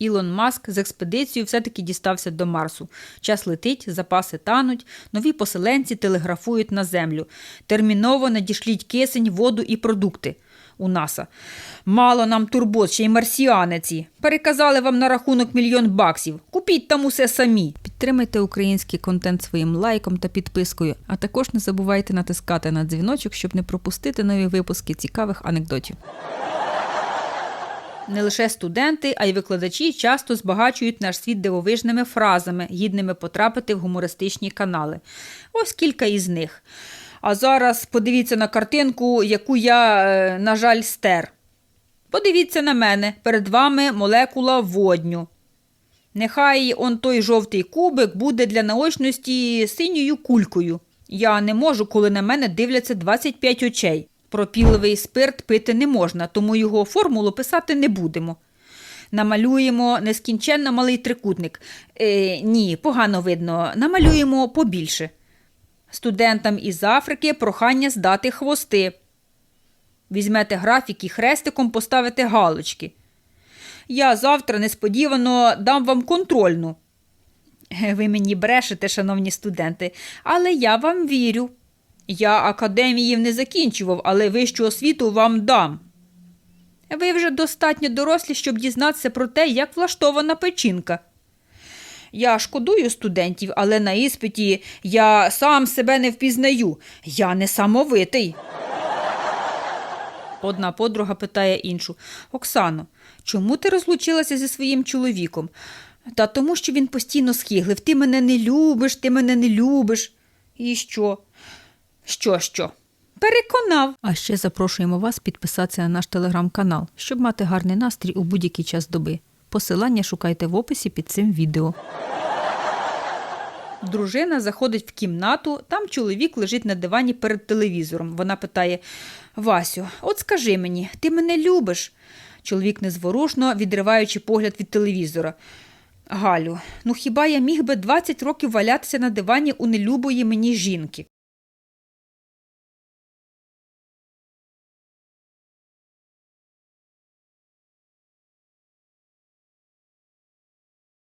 Ілон Маск з експедицією все-таки дістався до Марсу. Час летить, запаси тануть, нові поселенці телеграфують на землю. Терміново надішліть кисень, воду і продукти. У НАСА. Мало нам турбот, ще й марсіани ці. Переказали вам на рахунок мільйон баксів. Купіть там усе самі. Підтримайте український контент своїм лайком та підпискою, а також не забувайте натискати на дзвіночок, щоб не пропустити нові випуски цікавих анекдотів. Не лише студенти, а й викладачі часто збагачують наш світ дивовижними фразами, гідними потрапити в гумористичні канали. Ось кілька із них. А зараз подивіться на картинку, яку я, е, на жаль, стер. Подивіться на мене, перед вами молекула водню. Нехай он той жовтий кубик буде для наочності синьою кулькою. Я не можу, коли на мене дивляться 25 очей. Пропіливий спирт пити не можна, тому його формулу писати не будемо. Намалюємо нескінченно малий трикутник. Е, ні, погано видно. Намалюємо побільше. Студентам із Африки прохання здати хвости. Візьмете графік і хрестиком поставите галочки. Я завтра несподівано дам вам контрольну. Е, Ви мені брешете, шановні студенти, але я вам вірю. Я академіїв не закінчував, але вищу освіту вам дам. Ви вже достатньо дорослі, щоб дізнатися про те, як влаштована печінка. Я шкодую студентів, але на іспиті я сам себе не впізнаю. Я не самовитий. Одна подруга питає іншу Оксано, чому ти розлучилася зі своїм чоловіком? Та тому, що він постійно схиглив. Ти мене не любиш, ти мене не любиш. І що? Що, що? Переконав. А ще запрошуємо вас підписатися на наш телеграм-канал, щоб мати гарний настрій у будь-який час доби. Посилання шукайте в описі під цим відео. Дружина заходить в кімнату, там чоловік лежить на дивані перед телевізором. Вона питає: Васю, от скажи мені, ти мене любиш? Чоловік незворушно, відриваючи погляд від телевізора. Галю, ну хіба я міг би 20 років валятися на дивані у нелюбої мені жінки?